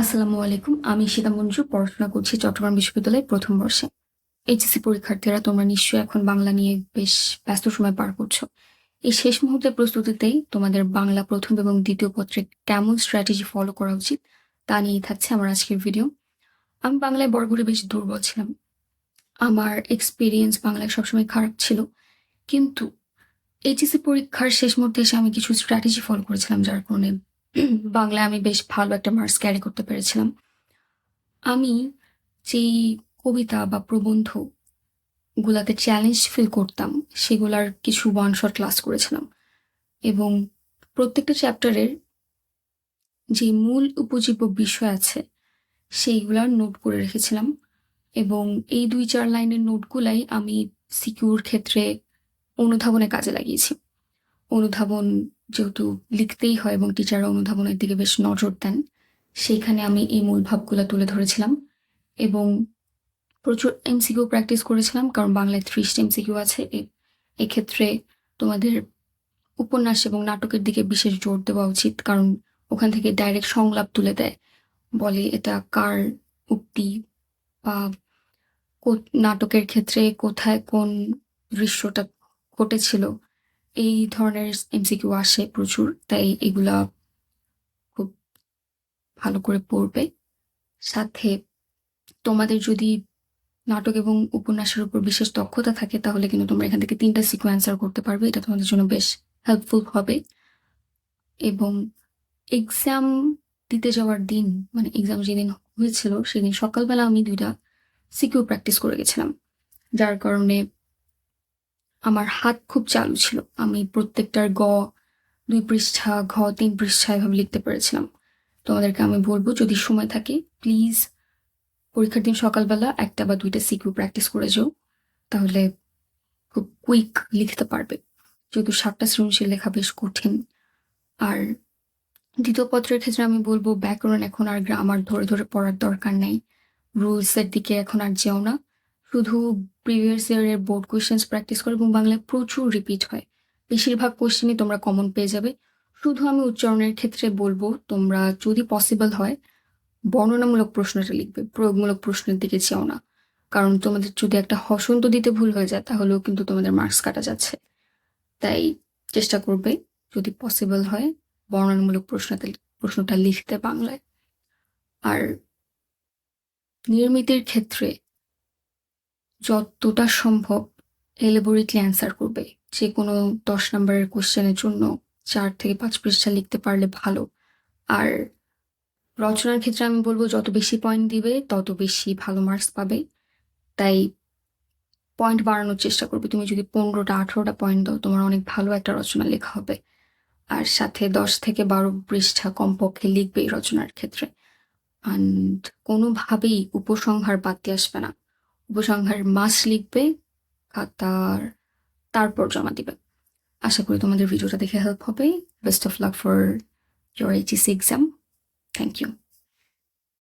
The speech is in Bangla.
আসসালামু আলাইকুম, আমি সীতা মঞ্জু, পড়াশোনা করছি চট্টগ্রাম বিশ্ববিদ্যালয়ের প্রথম বর্ষে। এইচএসসি পরীক্ষার্থীরা, তোমরা নিশ্চয়ই এখন বাংলা নিয়ে বেশ ব্যস্ত সময় পার করছ। এই শেষ মুহূর্তের প্রস্তুতিতেই তোমাদের বাংলা প্রথম এবং দ্বিতীয় পত্রে কেমন স্ট্র্যাটেজি ফলো করা উচিত, তা নিয়েই থাকছে আমার আজকের ভিডিও আমি বাংলায় বড় করে বেশ দুর্বল ছিলাম। আমার এক্সপিরিয়েন্স বাংলায় সবসময় খারাপ ছিল। কিন্তু এইচএসসি পরীক্ষার শেষ মুহূর্তে এসে আমি কিছু স্ট্র্যাটেজি ফলো করেছিলাম, যার কারণে বাংলায় আমি বেশ ভালো একটা মার্কস ক্যারি করতে পেরেছিলাম। আমি যেই কবিতা বা প্রবন্ধ গুলাতে চ্যালেঞ্জ ফিল করতাম, সেগুলার কিছু ওয়ান শট ক্লাস করেছিলাম। এবং প্রত্যেকটা চ্যাপ্টারের যে মূল উপজীব্য বিষয় আছে সেইগুলার নোট করে রেখেছিলাম। এবং এই দুই চার লাইনের নোটগুলাই আমি সিকিউর ক্ষেত্রে অনুধাবনে কাজে লাগিয়েছি। অনুধাবন যেহেতু লিখতেই হয় এবং টিচাররা অনুধাবনের দিকে বেশ নজর দেন, সেইখানে আমি এই মূল ভাবগুলো তুলে ধরেছিলাম এবং প্রচুর এমসিকিউ প্র্যাকটিস করেছিলাম, কারণ বাংলায় ত্রিশটা এমসিকিউ আছে। এক্ষেত্রে তোমাদের উপন্যাস এবং নাটকের দিকে বিশেষ জোর দেওয়া উচিত, কারণ ওখান থেকে ডাইরেক্ট সংলাপ তুলে দেয়, বলে এটা কার উক্তি বা নাটকের ক্ষেত্রে কোথায় কোন দৃশ্যটা ঘটেছিল। এই ধরনের এমসিকিউ আসে প্রচুর, তাই এগুলা খুব ভালো করে পড়বে। সাথে তোমাদের যদি নাটক এবং উপন্যাসের উপর বিশেষ দক্ষতা থাকে, তাহলে কিন্তু তোমরা এখান থেকে তিনটা সিকোয়েন্স অ্যান্সার করতে পারবে। এটা তোমাদের জন্য বেশ হেল্পফুল হবে। এবং এক্সাম দিতে যাওয়ার দিন মানে এক্সাম যেদিন হয়েছিল, সেদিন সকালবেলা আমি দুইটা সিকিউ প্র্যাকটিস করে গেছিলাম। যার কারণে আমার হাত খুব চালু ছিল। আমি প্রত্যেকটার গ, দুই পৃষ্ঠা, ঘ, তিন পৃষ্ঠা এভাবে লিখতে পেরেছিলাম। তোমাদেরকে আমি বলব, যদি সময় থাকে প্লিজ পরীক্ষার দিন সকালবেলা একটা বা দুইটা সিকিউ প্র্যাকটিস করে যাও। তাহলে খুব কুইক লিখতে পারবে। যেহেতু সাতটা সৃজনশীল লেখা বেশ কঠিন। আর দ্বিতীয় পত্রের ক্ষেত্রে আমি বলব, ব্যাকরণ এখন আর গ্রামার ধরে ধরে পড়ার দরকার নেই। রুলসের দিকে এখন আর যেও না। শুধু প্রিভিয়াস ইয়ারের বোর্ড কোয়েশ্চেন্স প্র্যাকটিস করো এবং বাংলায় প্রচুর রিপিট হয়। বেশিরভাগ কোয়েশ্চেনই তোমরা কমন পেয়ে যাবে। শুধু আমি উচ্চারণের ক্ষেত্রে বলব, তোমরা যদি পসিবল হয়, বর্ণনামূলক প্রশ্নটা লিখবে, প্রয়োগমূলক প্রশ্নের দিকে যেও না। কারণ তোমাদের যদি একটা হসন্ত দিতে ভুল হয়ে যায়, তাহলেও কিন্তু তোমাদের মার্কস কাটা যাচ্ছে। তাই চেষ্টা করবে, যদি পসিবল হয়, বর্ণনামূলক প্রশ্নতে, প্রশ্নটা লিখতে বাংলায়। আর নির্মিতির ক্ষেত্রে যতটা সম্ভব এলাবোরেটলি অ্যান্সার করবে। যে কোনো দশ নম্বরের কোশ্চেনের জন্য চার থেকে পাঁচ পৃষ্ঠা লিখতে পারলে ভালো। আর রচনার ক্ষেত্রে আমি বলব, যত বেশি পয়েন্ট দিবে, তত বেশি ভালো মার্কস পাবে। তাই পয়েন্ট বাড়ানোর চেষ্টা করবে। তুমি যদি পনেরোটা, আঠেরোটা পয়েন্ট দাও, তোমার অনেক ভালো একটা রচনা লেখা হবে। আর সাথে দশ থেকে বারো পৃষ্ঠা কমপক্ষে লিখবে এই রচনার ক্ষেত্রে। অ্যান্ড কোনোভাবেই উপসংহার বাদ দিয়ে আসবে না। উপসংহার মাস লিখবে, খাতার তারপর জমা দিবে। আশা করি তোমাদের ভিডিওটা দেখে হেল্প হবে। Best of luck for your HSC exam thank you